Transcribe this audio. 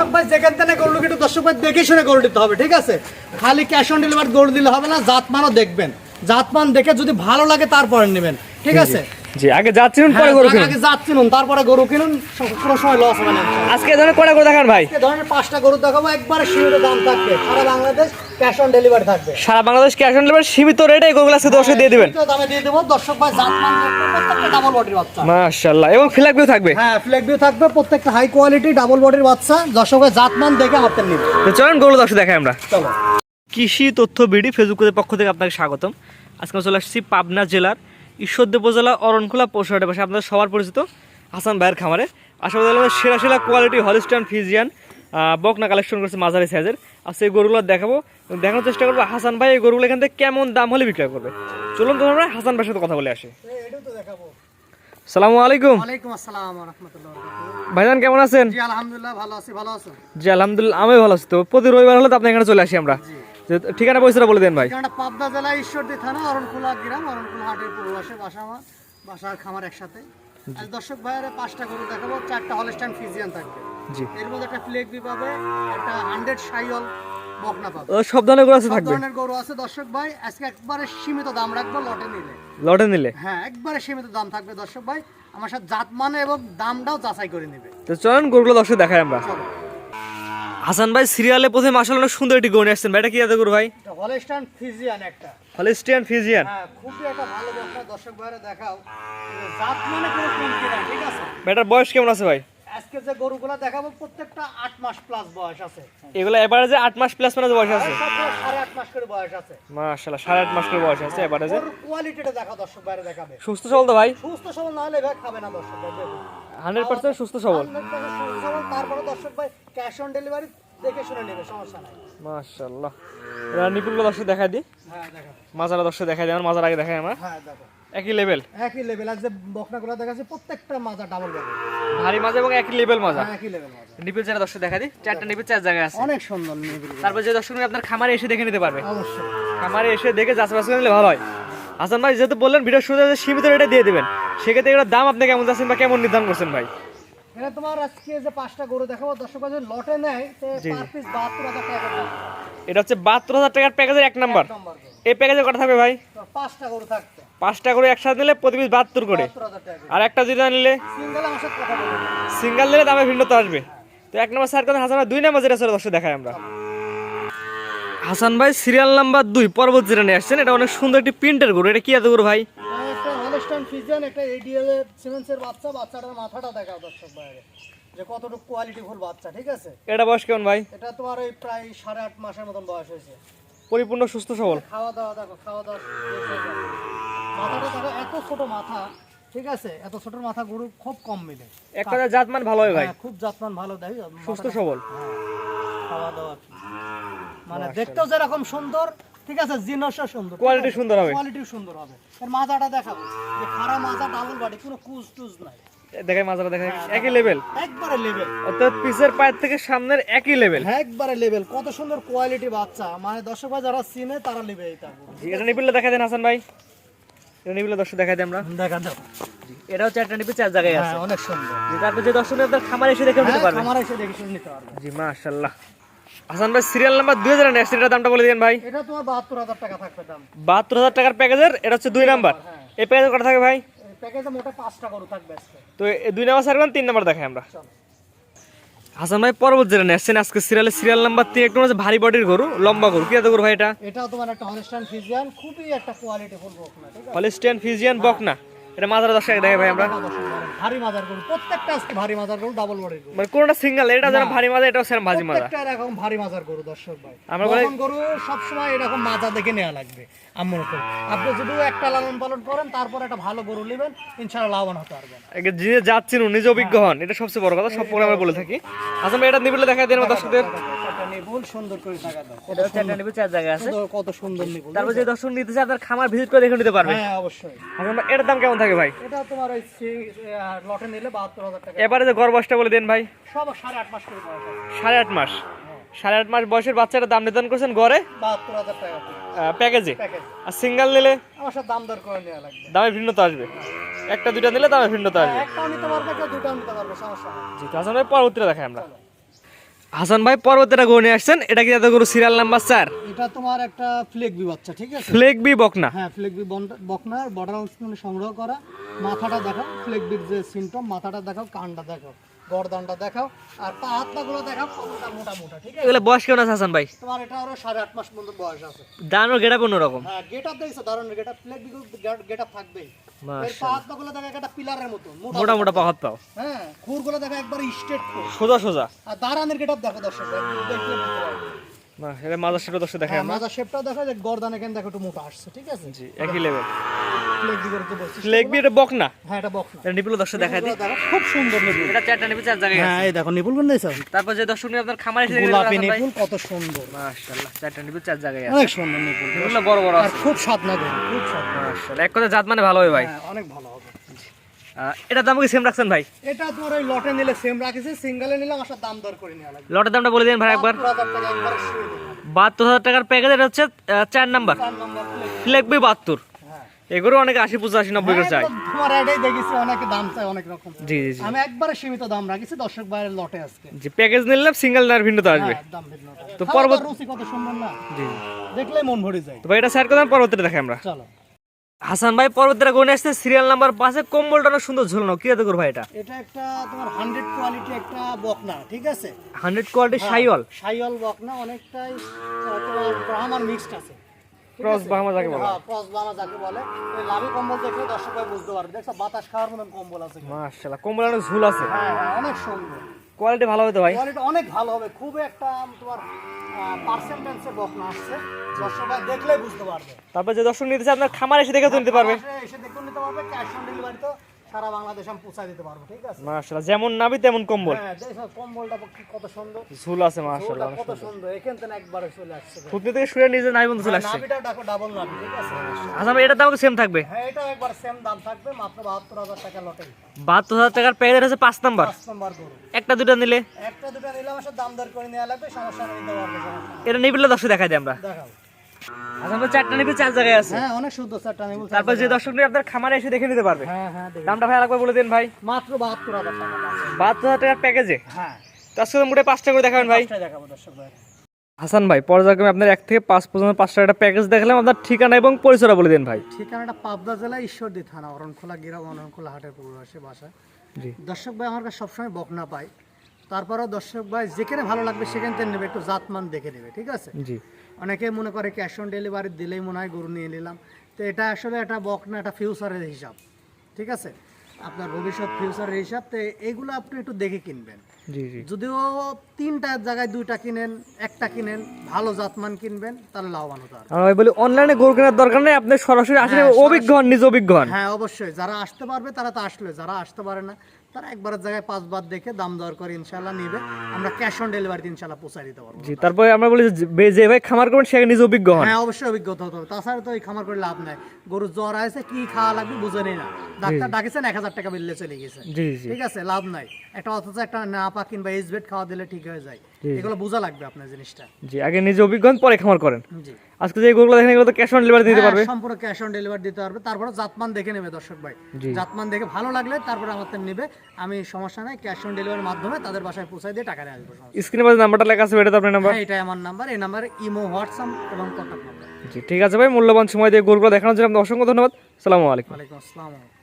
দর্শক ভাই যেখান থেকে গরু কিন্তু দর্শক ভাই দেখে শুনে গরু দিতে হবে ঠিক আছে? খালি ক্যাশ অন ডেলিভারি গরু দিলে হবে না জাতমানও দেখবেন। জাতমান দেখে যদি ভালো লাগে তারপরে নেবেন ঠিক আছে? জি আগে যাচ্ছিলেন পরে গরু হ্যাঁ, কিনুন। আগে জাত তারপরে গরু কিনুন কোনো সময় লস হবে না। আজকে এই ধরনের কটা গরু দেখান ভাই? এই ধরনের পাঁচটা গরু দেখাবো একবারে সীমিত দাম থাকবে। সারা বাংলাদেশ ক্যাশ অন ডেলিভারি থাকবে। সারা বাংলাদেশ ক্যাশ অন ডেলিভারি সীমিত রেটে এই গরুগুলো আজকে দর্শক দিয়ে দিবেন। দামে দিয়ে দেবো। দর্শক ভাই প্রত্যেকটা ডাবল বডির বাচ্চা। মাশাআল্লাহ এবং ফ্ল্যাগ ভিউ থাকবে। হ্যাঁ ফ্ল্যাগ ভিউ থাকবে প্রত্যেকটা হাই কোয়ালিটি ডাবল বডির বাচ্চা। দর্শক ভাই জাতমান দেখে হাতের নিবে তো চলেন গরু দর্শক দেখাই আমরা। চলো। কৃষি তথ্য বিডি ফেসবুকের পক্ষ থেকে আপনাকে স্বাগতম। আজকে চলে আসছি পাবনা জেলার ঈশ্বরদী উপজেলা অরণখোলা পৌরসভার পাশে আপনাদের সবার পরিচিত হাসান ভাইয়ের খামারে। আশা করি সেরা সেরা কোয়ালিটি হলিস্টান ফিজিয়ান বকনা কালেকশন করছে মাঝারি সাইজের আর সেই গরুগুলো দেখাবো। দেখানোর চেষ্টা করব হাসান ভাই এই গরুগুলো এখান থেকে কেমন দাম হলে বিক্রয় করবে। চলুন তো আমরা হাসান ভাইয়ের সাথে কথা বলে আসি। দেখাবো সালামু আলাইকুম। ওয়ালাইকুম আসসালাম রহমতুল্লাহ ভাইজান কেমন আছেন? জি আলহামদুলিল্লাহ ভালো আছি ভালো আছো জি আলহামদুলিল্লাহ আমি ভালো আছি। তো প্রতি রবিবার হলে তো আপনার এখানে চলে আসি আমরা। ঠিকানা পয়সাটা বলে দেন ভাই। পাবনা জেলা ঈশ্বরদী থানা অরণখোলা গ্রাম অরণখোলা হাটের পূর্বাসে বাসা আমার বাসার খামার একসাথে। আজ দর্শক ভাইয়ের পাঁচটা গরু দেখাবো চারটা হলস্টাইন ফিজিয়ান থাকবে। জি। এর মধ্যে একটা ফ্লেক পাবে একটা হান্ড্রেড সাইল বকনা পাবে। সব ধরনের গরু আছে থাকবে? ধরনের গরু আছে। দর্শক ভাই আজকে একবারে সীমিত দাম রাখব লটে নিলে। লটে নিলে? হ্যাঁ একবারে সীমিত দাম থাকবে দর্শক ভাই। আমার সাথে জাত মানে এবং দামটাও যাচাই করে নেবে। তো চলেন গরুগুলো দর্শক দেখাই আমরা। হাসান ভাই সিরিয়ালে প্রথমে মাসাল অনেক সুন্দর একটি গরু আসছেন। ভাই এটা কি আছে গরু ভাই ফিজিয়ান একটা। হলিস্টিয়ান ফিজিয়ান? হ্যাঁ খুবই একটা ভালো বকনা দর্শক ভাইরা দেখাও। জাত মানে কোনো কমতি নাই ঠিক আছে? ভাইটার বয়স কেমন আছে ভাই? আজকে যে গরুগুলো দেখাবো প্রত্যেকটা আট মাস প্লাস বয়স আছে। এগুলো এবারে যে মাস প্লাস মানে বয়স আছে? সবগুলো সাড়ে আট মাস করে বয়স আছে। মাস করে বয়স আছে এবারে যে ওর কোয়ালিটিটা দেখা দর্শক বাইরে দেখাবে। সুস্থ সবল তো ভাই? সুস্থ সবল না হলে ভাই খাবে না দর্শক। হান্ড্রেড পার্সেন্ট সুস্থ সবল। 100% সুস্থ সবল। তারপরে দর্শক ভাই ক্যাশ অন ডেলিভারি দেখে শুনে নেবে সমস্যা নাই। মাশাল্লাহ এবার নিপুলগুলো দর্শক দেখাই দিই। হ্যাঁ দেখো মাজারা দর্শক দেখাই দিই আমার মাজার আগে দেখাই আমরা। হ্যাঁ দেখো একই লেভেল একই লেভেল আর যে বকনাগুলো দেখাচ্ছে প্রত্যেকটা মাজা ডাবল ডাবল ভারী মাজা এবং একই লেভেল মাজা। হ্যাঁ একই লেভেল মাজা। নিপিল চারা দর্শক দেখা দিই। চারটা নিপিল চার জায়গায় আছে। অনেক সুন্দর নিবিড় তারপর যে দর্শক আপনার খামারে এসে দেখে নিতে পারবে। অবশ্যই। খামারে এসে দেখে যাচাই বাছাই করে নিলে ভালো হয়। হাসান ভাই যেহেতু বললেন ভিডিও শুরুতে সীমিত রেটে দিয়ে দেবেন। সেক্ষেত্রে এগুলোর দাম আপনি কেমন যাচ্ছেন বা কেমন নির্ধারণ করছেন ভাই? এটা তোমার আজকে যে পাঁচটা গরু দেখাবো দর্শক যদি লটে নেয় পিস বাহাত্তর হাজার টাকা এটা হচ্ছে বাহাত্তর হাজার টাকার প্যাকেজের এক নাম্বার। নম্বর এই প্যাকেজে কটা থাকবে ভাই? পাঁচটা গরু পাঁচটা করে একসাথে নিলে প্রতি পিস বাহাত্তর করে। আর একটা নিলে? সিঙ্গেল আমার সাথে কথা বলব সিঙ্গেল নিলে দামে ভিন্নতা আসবে। তো এক নম্বর স্যার কথা হাসান ভাই দুই নম্বর যেটা ছিল দর্শক দেখাই আমরা। হাসান ভাই সিরিয়াল নাম্বার দুই পর্বত যেটা নিয়ে আসছেন এটা অনেক সুন্দর একটি প্রিন্টের গরু। এটা কি এত গরু ভাই? ফিজিয়ান একটা এডিএল এর সিমেন্সের বাচ্চা বাচ্চাটার মাথাটা দেখাও দর্শক বাইরে। যে কতটুকু কোয়ালিটি ফুল বাচ্চা ঠিক আছে? এটা বয়স কেমন ভাই? এটা তোমার ওই প্রায় সাড়ে আট মাসের মতন বয়স হয়েছে। পরিপূর্ণ সুস্থ সবল? খাওয়া দাওয়া দেখো খাওয়া দাওয়া। মাথাটা দেখো এত ছোট মাথা ঠিক আছে? এত ছোট মাথা গরু খুব কম মিলে। একটা জাতমান ভালো হয় ভাই। হ্যাঁ, খুব যত্ন ভালো দেয় সুস্থ সবল? হ্যাঁ, খাওয়া দাওয়া। মানে দেখতেও যেরকম সুন্দর ঠিক আছে জিনিসও সুন্দর কোয়ালিটি সুন্দর হবে। কোয়ালিটি সুন্দর হবে। এর মাজাটা দেখাবো। যে খাড়া মাজা ডাবল বাড়ি কোনো কুজ টুজ নাই। দেখাই দেখাই একই লেভেল একবারে লেভেল অর্থাৎ পায়ের থেকে সামনের একই লেভেল একবারে লেভেল কত সুন্দর কোয়ালিটি বাচ্চা। মানে দর্শক ভাই যারা চিনে তারা নেবে এটা এটা নিপিলে দেখা দেন হাসান ভাই। এটা নিপিলে দর্শক দেখা দেন আমরা। দেখা যাও এটা হচ্ছে একটা নিপি চার জায়গায় আছে। হ্যাঁ অনেক সুন্দর। জি, তারপর যে দর্শক খামার এসে দেখে নিতে হ্যাঁ, পারবে খামারে এসে দেখে নিতে পারবে জি মাশাল্লাহ হাসান ভাই সিরিয়াল নাম্বার দুই হাজার নেক্সট এটার দামটা বলে দিন ভাই। এটা তোমার বাহাত্তর হাজার টাকা থাকবে দাম। বাহাত্তর হাজার টাকার প্যাকেজের এটা হচ্ছে দুই নাম্বার হ্যাঁ। এই প্যাকেজের কটা থাকে ভাই? প্যাকেজে মোটা পাঁচটা গরু থাকবে তো এই দুই নাম্বার সারবেন তিন নাম্বার দেখাই আমরা। হাসান ভাই পরবর্তী যেটা নেসছেন আজকে সিরিয়ালের সিরিয়াল নাম্বার তিন একটু হচ্ছে ভারী বডির গরু লম্বা গরু। কি এত গরু ভাই এটা? এটাও তোমার একটা হলস্টাইন ফিজিয়ান খুবই একটা কোয়ালিটি ফুল বক না ঠিক আছে? ফিজিয়ান বকনা। এটা ভাই আমরা। দেখা ভারী মাজার গরু প্রত্যেকটা আজকে ভারী মাজার গরু ডাবল বডির গরু। মানে কোনটা সিঙ্গেল এটা যেন ভারী মাজা এটাও সেরকম ভাজি মাজা প্রত্যেকটা এরকম ভারী মাজার গরু দর্শক ভাই। আমরা এরকম মাজা দেখে নেওয়া লাগবে আমি মনে করি। আপনি যদি একটা লালন পালন করেন তারপর একটা ভালো গরু নেবেন ইনশাআল্লাহ লাভবান হতে পারবেন। যে যাচ্ছেন নিজে অভিজ্ঞ হন এটা সবচেয়ে বড় কথা সব প্রোগ্রামে বলে থাকি। ভাই এটা নিবিলে দেখাই দেন আমার দর্শকদের। নিবুল সুন্দর করে টাকা দাও। এটা হচ্ছে একটা চার জায়গায় আছে। কত সুন্দর নিবুল তারপর যে দর্শক নিতে চায় আপনার খামার ভিজিট করে দেখে নিতে পারবে। হ্যাঁ অবশ্যই। হাসান এটার দাম কেমন থাকে ভাই? এটা তোমার ওই লটে নিলে বাহাত্তর হাজার টাকা। এবারে যে গড় বলে দেন ভাই। সব সাড়ে আট মাস করে সাড়ে আট মাস। সাড়ে আট মাস বয়সের বাচ্চাটা দাম নির্ধারণ করছেন গড়ে? বাহাত্তর হাজার টাকা প্যাকেজে আর সিঙ্গেল নিলে? আমার সাথে দাম দর করে নেওয়া লাগবে। দামে ভিন্নতা আসবে। একটা দুইটা নিলে দামে ভিন্নতা আসবে। একটাও নিতে পারবে কেউ দুটাও নিতে পারবে সমস্যা জি তো হাসান পরবর্তীটা দেখাই আমরা। হাসান ভাই পরবর্তীটা গরু নিয়ে আসছেন এটা কি এত গরু সিরিয়াল নাম্বার স্যার? এটা তোমার একটা ফ্লেক বি বাচ্চা ঠিক আছে? ফ্লেক বি বকনা। হ্যাঁ ফ্লেক বি বকনা বর্ডার অংশ সংগ্রহ করা। মাথাটা দেখাও ফ্লেক বির যে সিমটম মাথাটা দেখাও কানটা দেখাও। গরদানটা দেখাও আর পা হাত পাগুলো দেখাও মোটা মোটা ঠিক আছে? এগুলো বয়স কেমন আছে হাসান ভাই? তোমার এটা আরও সাড়ে আট মাস মতো বয়স আছে। দানোর গেটা অন্যরকম। হ্যাঁ গেট আপ থাকবেই। এর পা হাত পাগুলো দেখা একটা পিলারের মতো মোটা মোটা হ্যাঁ খুরগুলো দেখা একবার স্ট্রেট সোজা সোজা। আর দাঁড়ানের গেট আপ দেখো দর্শক। না এটা মাজার সেটা দর্শক দেখে হ্যাঁ মাজা শেপটাও দেখো যে গরদান এখানে দেখো একটু মোটা আসছে ঠিক আছে? জি একই লেভেল ফ্লেক বি করতে বলছি ফ্লেক বি এটা বকনা হ্যাঁ এটা বকনা এটা নিপুল দর্শক দিই। খুব সুন্দর নিপুল এটা চারটা নিপুল চার জায়গায় হ্যাঁ এই দেখো নিপুল কোন দিয়েছ তারপর যে দর্শক আপনার খামারে এসে গোলাপি। নিপুল কত সুন্দর। মাশাআল্লাহ চারটা নিপুল চার জায়গায় আছে। অনেক সুন্দর নিপুল বড় বড় আছে। খুব স্বাদ না খুব স্বাদ মাশাআল্লাহ এক কথা জাত মানে ভালো হয় ভাই। হ্যাঁ অনেক ভালো এটা দাম কি সেম রাখছেন ভাই? এটা তোমার ওই লটে নিলে সেম রাখেছে সিঙ্গেলে নিলে আমার দাম দর করে নেওয়া লাগবে লটের দামটা বলে দিন ভাই একবার। বাহাত্তর হাজার টাকার প্যাকেজ এটা হচ্ছে চার নাম্বার চার নম্বর plate। বি বাহাত্তর। হ্যাঁ। এগুলো অনেকে আশি পঁচাশি নব্বই করে চাই। হ্যাঁ, তোমার এটাই দেখেছি অনেকে দাম চাই অনেক রকম। জি জি আমি একবারে সীমিত দাম রাখিছি দর্শক বাইরের লটে আজকে। জি প্যাকেজ নিলাম সিঙ্গেল নার ভিন্নতা আসবে। হ্যাঁ, দাম ভিন্ন তো পরবর্তী- কত সুন্দর না। জি। দেখলেই মন ভরে যায়। তো ভাই এটা সাইড করলাম পরবর্তীটা দেখে আমরা। চলো। হাসান ভাই পরবর্তীটা গনে আসছে সিরিয়াল নাম্বার পাশে কম্বলটা অনেক সুন্দর ঝুলানো। কি করব ভাই এটা? এটা একটা তোমার হান্ড্রেড কোয়ালিটি একটা বকনা ঠিক আছে? হান্ড্রেড কোয়ালিটি সাইওয়াল সাইওয়াল বকনা অনেকটাই তোমার ব্রাহ্মণ মিক্সড আছে। ক্রস বাহামা যাকে বলে। হ্যাঁ ক্রস বাহামা যাকে বলে। এই লাভি কম্বল দেখলে দর্শক ভাই বুঝতে পারবে। দেখছ বাতাস খাওয়ার মতন কম্বল আছে। মাশাআল্লাহ কম্বল অনেক ঝুল আছে। হ্যাঁ হ্যাঁ অনেক সুন্দর। কোয়ালিটি ভালো হতো ভাই? কোয়ালিটি অনেক ভালো হবে। খুব একটা তোমার পার্সেন্টেন্সে বকনা আসছে। দর্শক ভাই দেখলেই বুঝতে পারবে। তারপর যে দর্শক নিতে চায় আপনার খামার এসে দেখে নিতে পারবে। এসে- এসে দেখে নিতে পারবে ক্যাশ অন ডেলিভারি তো সারা বাংলাদেশ আমি পৌঁছায় দিতে পারব ঠিক আছে? মাশাআল্লাহ যেমন নাবি তেমন কম্বল। হ্যাঁ দেখো কম্বলটা কত সুন্দর। ঝুল আছে মাশাআল্লাহ কত সুন্দর। এখান থেকে একবারে চলে আসছে। ফুটনি থেকে শুয়ে নিজে নাই বন্ধু চলে আসছে। দেখো ডাবল নাভি ঠিক আছে? এটার দাম সেম থাকবে? হ্যাঁ এটাও একবার সেম দাম থাকবে মাত্র বাহাত্তর হাজার টাকা লটে বাহাত্তর হাজার টাকার প্যাকেজ আছে পাঁচ নাম্বার। পাঁচ নম্বর গরু। একটা দুটো নিলে? একটা দুটো নিলাম আসলে দাম দর করে নেওয়া লাগবে সমস্যা নেই। এটা নিবিলে দর্শক দেখাই দিই আমরা। দেখাও। হাসান ভাই চারটা নিবি চার জায়গায় আছে। অনেক সুন্দর চারটা নিবো তারপর যে দর্শক আপনার খামারে এসে দেখে নিতে পারবে। দেখি। দামটা ভাই আরেকবার বলে দিন ভাই। মাত্র বাহাত্তর হাজার বাহাত্তর হাজার টাকার প্যাকেজে? হ্যাঁ। তার সাথে মোটে পাঁচটা করে দেখাবেন ভাই। দেখাবো দর্শক ভাই। হাসান ভাই পর্যায়ক্রমে আপনার এক থেকে পাঁচ পর্যন্ত পাঁচটা একটা প্যাকেজ দেখালাম। আপনার ঠিকানা এবং পরিচয়টা বলে দিন ভাই। ঠিকানাটা পাবদা জেলা ঈশ্বরদী থানা অরণখোলা গ্রাম অরণখোলা হাটের পূর্ব বাসা। জি। দর্শক ভাই আমার কাছে সবসময় বকনা পাই তারপরেও দর্শক ভাই যেখানে ভালো লাগবে সেখান থেকে নেবে একটু জাতমান দেখে নেবে ঠিক আছে? জি। অনেকে মনে করে ক্যাশ অন ডেলিভারি দিলেই মনে হয় গরু নিয়ে নিলাম। তো এটা আসলে একটা বক না একটা ফিউচারের হিসাব ঠিক আছে? আপনার ভবিষ্যৎ ফিউচারের হিসাব তো এইগুলো আপনি একটু দেখে কিনবেন। জি জি। যদিও তিনটা জায়গায় দুইটা কিনেন একটা কিনেন ভালো জাতমান কিনবেন তাহলে লাভবান হতে পারবেন। বলি অনলাইনে গরু কেনার দরকার নেই আপনি সরাসরি আসলে হ্যাঁ, অভিজ্ঞ হন নিজ অভিজ্ঞ হ্যাঁ অবশ্যই। যারা আসতে পারবে তারা তো আসলে যারা আসতে পারে না তারা একবারের জায়গায় পাঁচবার দেখে দাম দর করে ইনশাল্লাহ নিবে। আমরা ক্যাশ অন ডেলিভারি ইনশাল্লাহ পৌঁছায় দিতে পারব। জি তারপরে আমরা বলি যে ভাই খামার করবেন সে নিজ অভিজ্ঞ হন। হ্যাঁ অবশ্যই অভিজ্ঞতা হতে হবে। তাছাড়া তো এই খামার করে লাভ নাই। গরু জ্বর আছে কি খাওয়া লাগবে বুঝেনি না। ডাক্তার ডাকেছেন এক হাজার টাকা বিললে চলে গেছে। ঠিক আছে লাভ নাই। একটা অথচ একটা না পা কিংবা এইচ বেড খাওয়া দিলে ঠিক হয়ে যায়। এগুলো বোঝা লাগবে আপনার জিনিসটা। জি আগে নিজে পরে খামার করেন। জি। আজকে যে গরুগুলো দেখেন এগুলো তো ক্যাশ অন ডেলিভারি দিতে পারবে। সম্পূর্ণ ক্যাশ অন ডেলিভারি দিতে পারবে। তারপরে জাতমান দেখে নেবে দর্শক ভাই। জাতমান দেখে ভালো লাগলে তারপরে আমার থেকে নেবে। আমি সমস্যা নাই ক্যাশ অন ডেলিভারির মাধ্যমে তাদের বাসায় পৌঁছায় দিয়ে টাকা নিয়ে আসব। স্ক্রিনে পাশে নাম্বারটা লেখা আছে এটা তো আপনার নাম্বার। হ্যাঁ এটাই আমার নাম্বার। এই নাম্বারে ইমো হোয়াটসঅ্যাপ এবং কন্ট্যাক্ট নাম্বার জি ঠিক আছে ভাই মূল্যবান সময় দিয়ে গরুগুলো দেখানোর জন্য আপনাকে অসংখ্য ধন্যবাদ। সালামু আলাইকুম। ওয়ালাইকুম আসসালাম।